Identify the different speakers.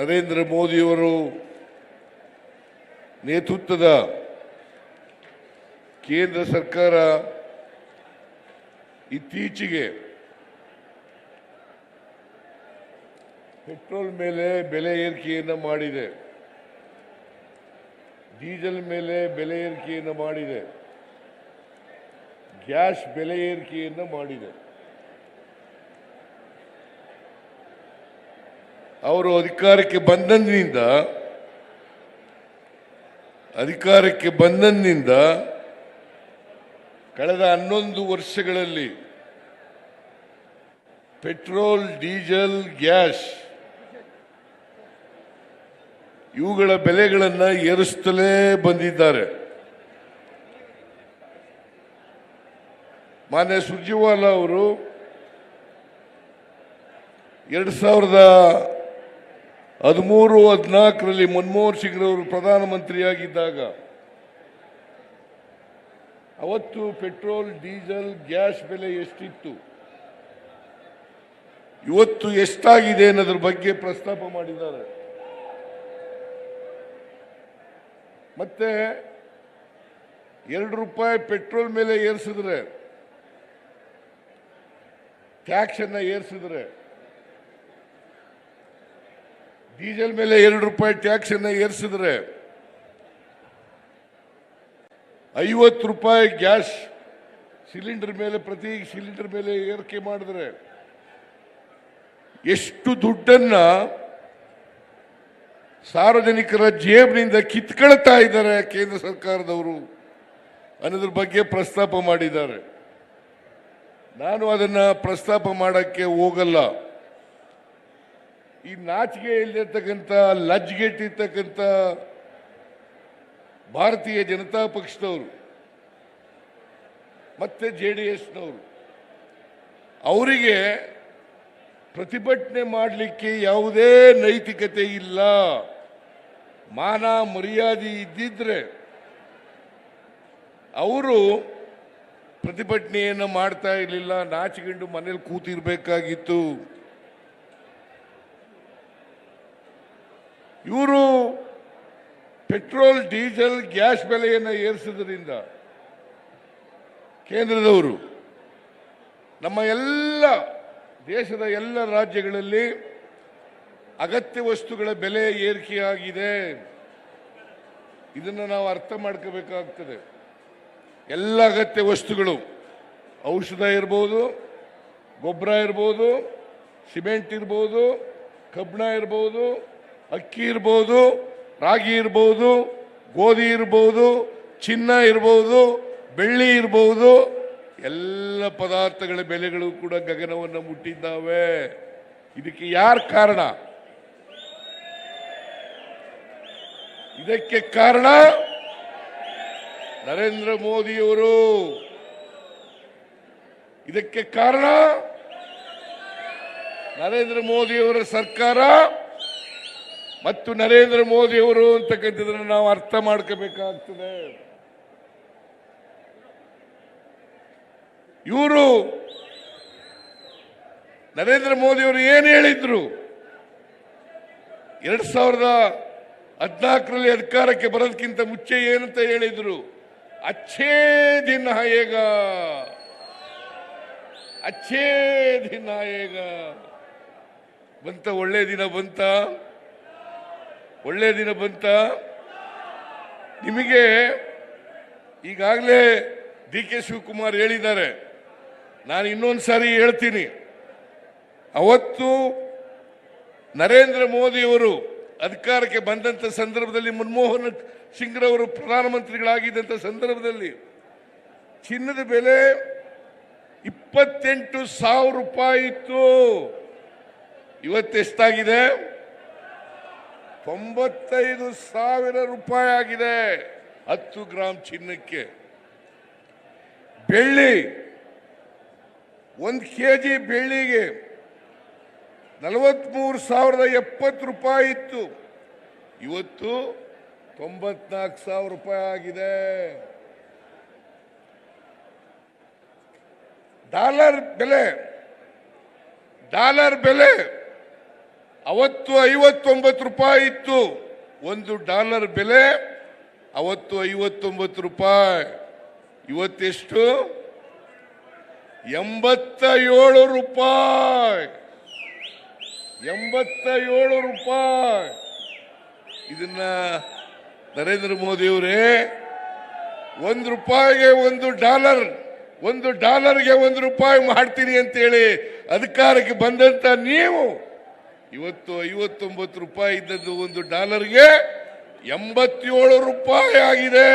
Speaker 1: ನರೇಂದ್ರ ಮೋದಿಯವರು ನೇತೃತ್ವದ ಕೇಂದ್ರ ಸರ್ಕಾರ ಇತ್ತೀಚೆಗೆ ಪೆಟ್ರೋಲ್ ಮೇಲೆ ಬೆಲೆ ಏರಿಕೆಯನ್ನು ಮಾಡಿದೆ. ಡೀಸೆಲ್ ಮೇಲೆ ಬೆಲೆ ಏರಿಕೆಯನ್ನು ಮಾಡಿದೆ. ಗ್ಯಾಸ್ ಬೆಲೆ ಏರಿಕೆಯನ್ನು ಮಾಡಿದೆ. ಅವರು ಅಧಿಕಾರಕ್ಕೆ ಬಂದಂದಿನಿಂದ ಅಧಿಕಾರಕ್ಕೆ ಬಂದಂದಿನಿಂದ ಕಳೆದ ಹನ್ನೊಂದು ವರ್ಷಗಳಲ್ಲಿ ಪೆಟ್ರೋಲ್, ಡೀಸೆಲ್, ಗ್ಯಾಸ್ ಇವುಗಳ ಬೆಲೆಗಳನ್ನು ಏರಿಸುತ್ತಲೇ ಬಂದಿದ್ದಾರೆ. ಮಾನ್ಯ ಸುರ್ಜಿವಾಲಾ ಅವರು ಎರಡು ಸಾವಿರದ ಹದಿಮೂರು, ಹದಿನಾಲ್ಕರಲ್ಲಿ ಮನಮೋಹನ್ ಸಿಂಗ್ರವರು ಪ್ರಧಾನಮಂತ್ರಿಯಾಗಿದ್ದಾಗ, ಅವತ್ತು ಪೆಟ್ರೋಲ್, ಡೀಸೆಲ್, ಗ್ಯಾಸ್ ಬೆಲೆ ಎಷ್ಟಿತ್ತು? ಇವತ್ತು ಎಷ್ಟಾಗಿದೆ ಅನ್ನೋದ್ರ ಬಗ್ಗೆ ಪ್ರಸ್ತಾಪ ಮಾಡಿದ್ದಾರೆ. ಮತ್ತೆ ಎರಡು ರೂಪಾಯಿ ಪೆಟ್ರೋಲ್ ಮೇಲೆ ಏರಿಸಿದ್ರೆ ಟ್ಯಾಕ್ಸನ್ನು ಏರಿಸಿದ್ರೆ ಡೀಸೆಲ್ ಮೇಲೆ ಎರಡು ರೂಪಾಯಿ ಟ್ಯಾಕ್ಸ್ ಅನ್ನ ಏರಿಸಿದ್ರೆ ಐವತ್ತು ರೂಪಾಯಿ ಗ್ಯಾಸ್ ಸಿಲಿಂಡರ್ ಮೇಲೆ ಪ್ರತಿ ಸಿಲಿಂಡರ್ ಮೇಲೆ ಏರಿಕೆ ಮಾಡಿದ್ರೆ ಎಷ್ಟು ದುಡ್ಡನ್ನ ಸಾರ್ವಜನಿಕರ ಜೇಬಿನಿಂದ ಕಿತ್ಕೊಳ್ತಾ ಇದ್ದಾರೆ ಕೇಂದ್ರ ಸರ್ಕಾರದವರು ಅನ್ನೋದ್ರ ಬಗ್ಗೆ ಪ್ರಸ್ತಾಪ ಮಾಡಿದ್ದಾರೆ. ನಾನು ಅದನ್ನ ಪ್ರಸ್ತಾಪ ಮಾಡಕ್ಕೆ ಹೋಗಲ್ಲ. ಈ ನಾಚಿಕೆ ಇಲ್ಲಿರ್ತಕ್ಕಂಥ ಲಜ್ಗೆಟ್ಟಿರ್ತಕ್ಕಂಥ ಭಾರತೀಯ ಜನತಾ ಪಕ್ಷದವರು, ಮತ್ತೆ ಜೆ ಡಿ ಎಸ್ನವರು, ಅವರಿಗೆ ಪ್ರತಿಭಟನೆ ಮಾಡಲಿಕ್ಕೆ ಯಾವುದೇ ನೈತಿಕತೆ ಇಲ್ಲ. ಮಾನ ಮರ್ಯಾದೆ ಇದ್ದಿದ್ರೆ ಅವರು ಪ್ರತಿಭಟನೆಯನ್ನು ಮಾಡ್ತಾ ಇರಲಿಲ್ಲ, ನಾಚಿಕೊಂಡು ಮನೇಲಿ ಕೂತಿರ್ಬೇಕಾಗಿತ್ತು. ಇವರು ಪೆಟ್ರೋಲ್, ಡೀಸೆಲ್, ಗ್ಯಾಸ್ ಬೆಲೆಯನ್ನು ಏರಿಸಿದ್ರಿಂದ ಕೇಂದ್ರದವರು ನಮ್ಮ ಎಲ್ಲ ದೇಶದ ಎಲ್ಲ ರಾಜ್ಯಗಳಲ್ಲಿ ಅಗತ್ಯ ವಸ್ತುಗಳ ಬೆಲೆ ಏರಿಕೆಯಾಗಿದೆ. ಇದನ್ನು ನಾವು ಅರ್ಥ ಮಾಡ್ಕೋಬೇಕಾಗ್ತದೆ. ಎಲ್ಲ ಅಗತ್ಯ ವಸ್ತುಗಳು, ಔಷಧ ಇರ್ಬೋದು, ಗೊಬ್ಬರ ಇರ್ಬೋದು, ಸಿಮೆಂಟ್ ಇರ್ಬೋದು, ಕಬ್ಬಿಣ ಇರ್ಬೋದು ಅಕ್ಕಿ ಇರ್ಬೋದು, ರಾಗಿ ಇರ್ಬೋದು, ಗೋಧಿ ಇರ್ಬೋದು, ಚಿನ್ನ ಇರ್ಬೋದು, ಬೆಳ್ಳಿ ಇರ್ಬೋದು, ಎಲ್ಲ ಪದಾರ್ಥಗಳ ಬೆಲೆಗಳು ಕೂಡ ಗಗನವನ್ನು ಮುಟ್ಟಿದ್ದಾವೆ. ಇದಕ್ಕೆ ಯಾರು ಕಾರಣ? ಇದಕ್ಕೆ ಕಾರಣ ನರೇಂದ್ರ ಮೋದಿಯವರು. ಇದಕ್ಕೆ ಕಾರಣ ನರೇಂದ್ರ ಮೋದಿಯವರ ಸರ್ಕಾರ. ಮತ್ತು ನರೇಂದ್ರ ಮೋದಿ ಅವರು ಅಂತಕ್ಕಂಥದ್ದನ್ನು ನಾವು ಅರ್ಥ ಮಾಡ್ಕೋಬೇಕಾಗ್ತದೆ. ಇವರು ನರೇಂದ್ರ ಮೋದಿಯವರು ಏನು ಹೇಳಿದ್ರು? ಎರಡ್ ಸಾವಿರದ ಹದಿನಾಲ್ಕರಲ್ಲಿ ಅಧಿಕಾರಕ್ಕೆ ಬರೋದಕ್ಕಿಂತ ಮುಂಚೆ ಏನಂತ ಹೇಳಿದ್ರು? ಅಚ್ಚೇ ದಿನ ಹೇಗ? ಅಚ್ಚೇ ದಿನ ಹೇಗ? ಬಂತ ಒಳ್ಳೆ ದಿನ ಬಂತ? ಒಳ್ಳೆ ದಿನ ಬಂತ. ನಿಮಗೆ ಈಗಾಗಲೇ ಡಿ ಕೆ ಶಿವಕುಮಾರ್ ಹೇಳಿದ್ದಾರೆ. ನಾನು ಇನ್ನೊಂದು ಸಾರಿ ಹೇಳ್ತೀನಿ. ಅವತ್ತು ನರೇಂದ್ರ ಮೋದಿಯವರು ಅಧಿಕಾರಕ್ಕೆ ಬಂದಂಥ ಸಂದರ್ಭದಲ್ಲಿ ಮನಮೋಹನ್ ಸಿಂಗ್ರವರು ಪ್ರಧಾನಮಂತ್ರಿಗಳಾಗಿದ್ದಂಥ ಸಂದರ್ಭದಲ್ಲಿ ಚಿನ್ನದ ಬೆಲೆ ಇಪ್ಪತ್ತೆಂಟು ಸಾವಿರ ರೂಪಾಯಿ ಇತ್ತು. ಇವತ್ತೆಷ್ಟಾಗಿದೆ ತೊಂಬತ್ತೈದು ಸಾವಿರ ರೂಪಾಯಿ ಆಗಿದೆ. ಹತ್ತು ಗ್ರಾಮ್ ಚಿನ್ನಕ್ಕೆ. ಬೆಳ್ಳಿ, ಒಂದು ಕೆ ಜಿ ಬೆಳ್ಳಿಗೆ ನಲವತ್ಮೂರು ಸಾವಿರದ ಎಪ್ಪತ್ತು ರೂಪಾಯಿ ಇತ್ತು. ಇವತ್ತು ತೊಂಬತ್ನಾಲ್ಕು ಸಾವಿರ ರೂಪಾಯಿ ಆಗಿದೆ. ಡಾಲರ್ ಬೆಲೆ ಡಾಲರ್ ಬೆಲೆ ಅವತ್ತು ಐವತ್ತೊಂಬತ್ತು ರೂಪಾಯಿ ಇತ್ತು. ಒಂದು ಡಾಲರ್ ಬೆಲೆ, ಅವತ್ತು ಐವತ್ತೊಂಬತ್ತು ರೂಪಾಯಿ. ಇವತ್ತೆಷ್ಟು? ಎಂಬತ್ತ ಏಳು ರೂಪಾಯಿ. ಎಂಬತ್ತ ಏಳು ರೂಪಾಯಿ. ಇದನ್ನ ನರೇಂದ್ರ ಮೋದಿಯವರೇ, ಒಂದು ರೂಪಾಯಿಗೆ ಒಂದು ಡಾಲರ್, ಒಂದು ಡಾಲರ್ಗೆ ಒಂದು ರೂಪಾಯಿ ಮಾಡ್ತೀನಿ ಅಂತೇಳಿ ಅಧಿಕಾರಕ್ಕೆ ಬಂದಂತ ನೀವು ಇವತ್ತು ಐವತ್ತೊಂಬತ್ತು ರೂಪಾಯಿ ಇದ್ದದ್ದು ಒಂದು ಡಾಲರ್ಗೆ ಎಂಬತ್ತೇಳು ರೂಪಾಯಿ ಆಗಿದೆ.